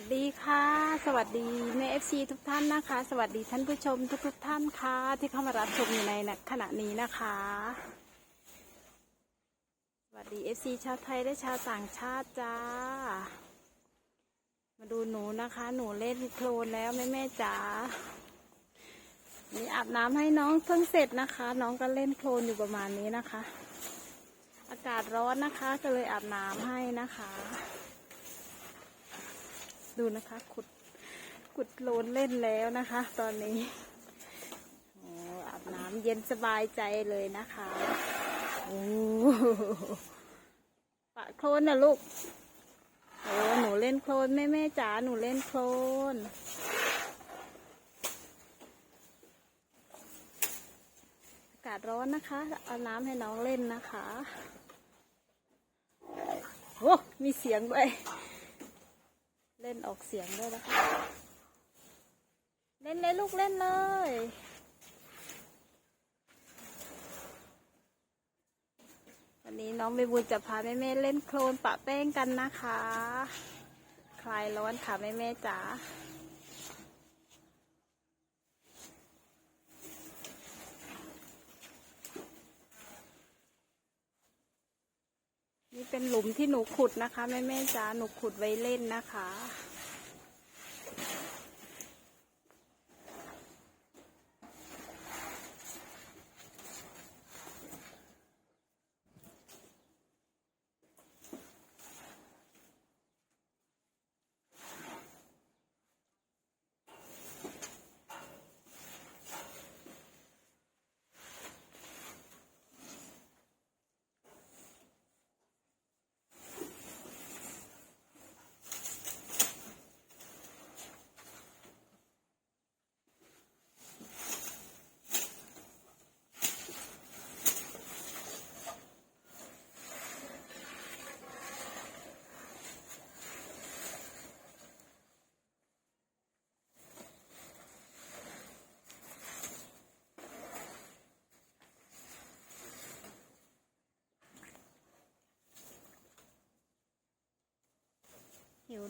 วัสดีค่ะ สวัสดีแม่เอฟซีทุกท่านนะคะ สวัสดีท่านผู้ชมทุกทุกๆท่านค่ะ ที่เข้ามารับชมอยู่ในขณะนี้นะคะ สวัสดีเอฟซีชาวไทยและชาวต่างชาติจ้า มาดูหนูนะคะ หนูเล่นโคลนแล้วแม่แม่จ๋านี่อาบน้ำให้น้องเพิ่งเสร็จนะคะ น้องก็เล่นโคลนอยู่ประมาณนี้นะคะ อากาศร้อนนะคะก็เลยอาบน้ำให้นะคะ ดูนะคะขุดขุดโลนเล่นแล้วนะคะ ตอนนี้โอ้อาบน้ำเย็นสบายใจเลยนะคะโอ้ปะโคลนนะลูกโอ้หนูเล่นโคลนแม่แม่จ๋าหนูเล่นโคลนอากาศร้อนนะคะ เอาน้ำให้น้องเล่นนะคะโอ้มีเสียงด้วย ล่นออกเสียงด้วยนะคะ เล่นเลยลูกเล่นเลย วันนี้น้องเบบูจะพาแม่แม่เล่นโคลนปะแป้งกันนะคะ คลายร้อนค่ะแม่แม่จ๋า เป็นหลุมที่หนูขุดนะคะแม่แม่จ๋าหนูขุดไว้เล่นนะคะ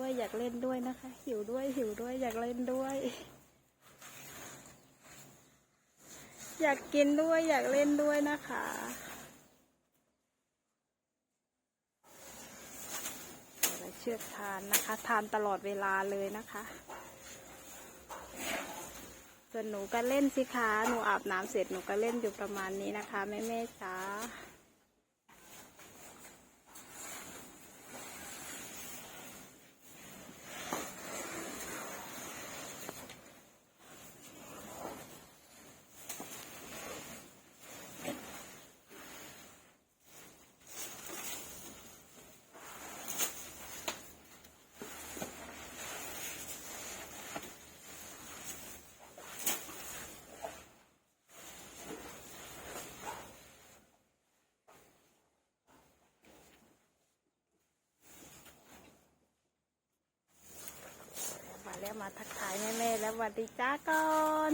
ด้วยอยากเล่นด้วยนะคะ หิวด้วยหิวด้วยอยากเล่นด้วย อยากกินด้วยอยากเล่นด้วยนะคะเดี๋ยวเชือกทานนะคะ ทานตลอดเวลาเลยนะคะส่วนหนูก็เล่นสิคะ หนูอาบน้ำเสร็จหนูก็เล่นอยู่ประมาณนี้นะคะแม่แม่จ๋า มาทักทายแม่ๆแล้วสวัสดีจ้าก่อน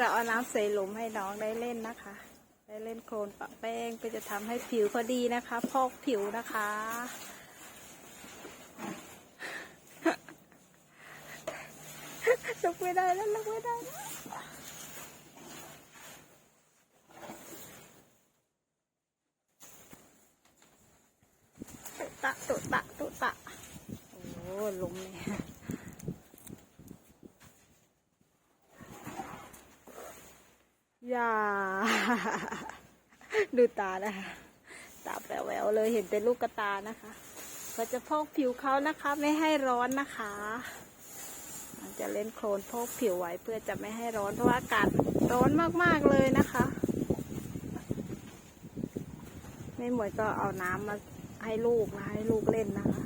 เราเอาน้ำใส่หลุมให้น้องได้เล่นนะคะ ได้เล่นโคลนปะแป้งก็จะทำให้ผิวเขาดีนะคะ พอกผิวนะคะ ลุกไม่ได้แล้วลุกไม่ได้แล้วะตุตะตุตะ โอ้ลมเลยอย่า ดูตานะคะ ตาแวแหววเลยเห็นแต่ลูกกระตานะคะก็จะพอกผิวเขานะคะไม่ให้ร้อนนะคะมันจะเล่นโคลนพอกผิวไว้เพื่อจะไม่ให้ร้อนเพราะอากาศร้อนมากๆเลยนะคะ ไม่หมวยก็เอาน้ำมาให้ลูกนะให้ลูกเล่นนะคะ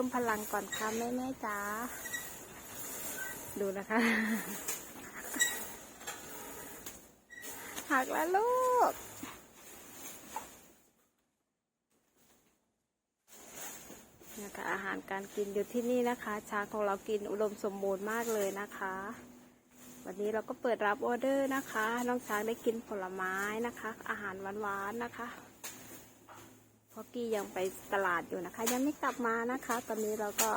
พิ่มพลังก่อนค่ะแม่แม่จ๋าดูนะคะหักแล้วลูก นะคะอาหารการกินอยู่ที่นี่นะคะ ช้างของเรากินอุดมสมบูรณ์มากเลยนะคะ วันนี้เราก็เปิดรับออเดอร์นะคะ น้องช้างได้กินผลไม้นะคะ อาหารหวานๆนะคะ พอกี้ยังไปตลาดอยู่นะคะ ยังไม่กลับมานะคะ ตอนนี้เราก็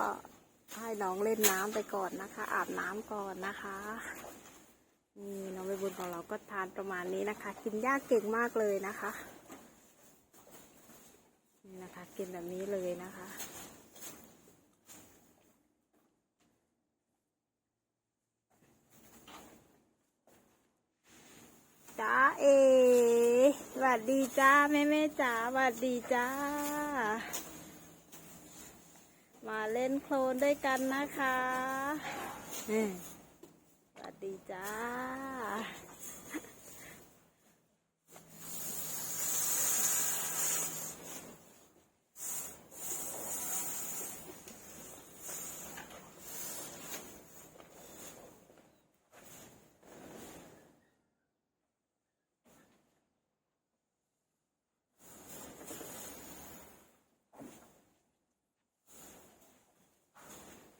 ให้น้องเล่นน้ำไปก่อนนะคะ อาบน้ำก่อนนะคะนี่น้องใบบุญของเราก็ทานประมาณนี้นะคะ กินยากเก่งมากเลยนะคะนี่นะคะ กินแบบนี้เลยนะคะ จ้าเอส วัสดีจ้าแม่แม่จ๋าสวัสดีจ้า มาเล่นโคลนด้วยกันนะคะอืมสวัสดีจ้า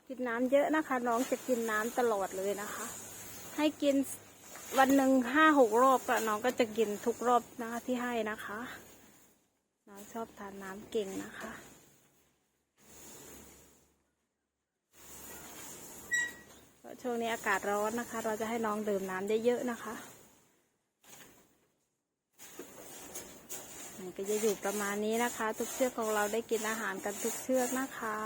กินน้ำเยอะนะคะ น้องจะกินน้ำตลอดเลยนะคะ ให้กินวันหนึ่งห้าหกรอบก็น้องก็จะกินทุกรอบนะคะที่ให้นะคะ น้องชอบทานน้ำเก่งนะคะเพราะช่วงนี้อากาศร้อนนะคะ เราจะให้น้องดื่มน้ำเยอะๆนะคะ มันก็จะอยู่ประมาณนี้นะคะ ทุกเชือกของเราได้กินอาหารกันทุกเชือกนะคะ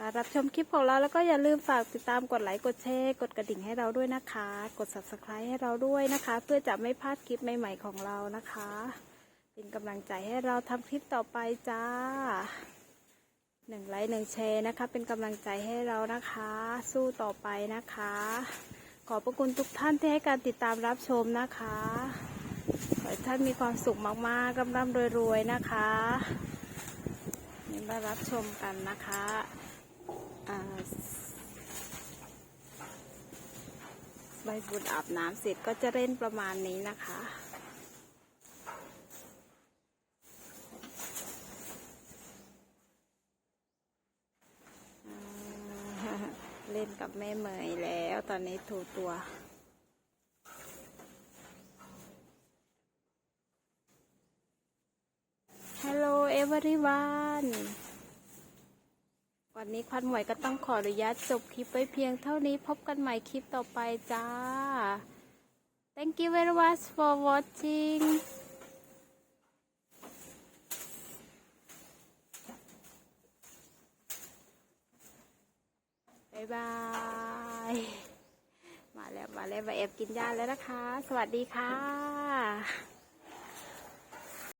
รับชมคลิปของเราแล้วก็อย่าลืมฝากติดตามกดไลค์กดแชร์กดกระดิ่งให้เราด้วยนะคะ กด subscribe ให้เราด้วยนะคะ เพื่อจะไม่พลาดคลิปใหม่ๆของเรานะคะ เป็นกำลังใจให้เราทำคลิปต่อไปจ้าหนึ่งไลค์หนึ่งแชร์นะคะ เป็นกำลังใจให้เรานะคะ สู้ต่อไปนะคะ ขอบพระคุณทุกท่านที่ให้การติดตามรับชมนะคะขอให้ท่านมีความสุขมากๆร่ำๆรวยๆนะคะนี่มารับชมกันนะคะ ใบบุญอาบน้ำเสร็จก็จะเล่นประมาณนี้นะคะเล่นกับแม่เหมยแล้วตอนนี้ถูตัว Hello everyone วัน วันนี้ควันหมวยก็ต้องขออนุญาตจบคลิปไว้เพียงเท่านี้พบกันใหม่คลิปต่อไปจ้า Thank you very much for watching บายบายมาแล้วมาแล้วมาแอบกินยาแล้วนะคะ สวัสดีค่ะ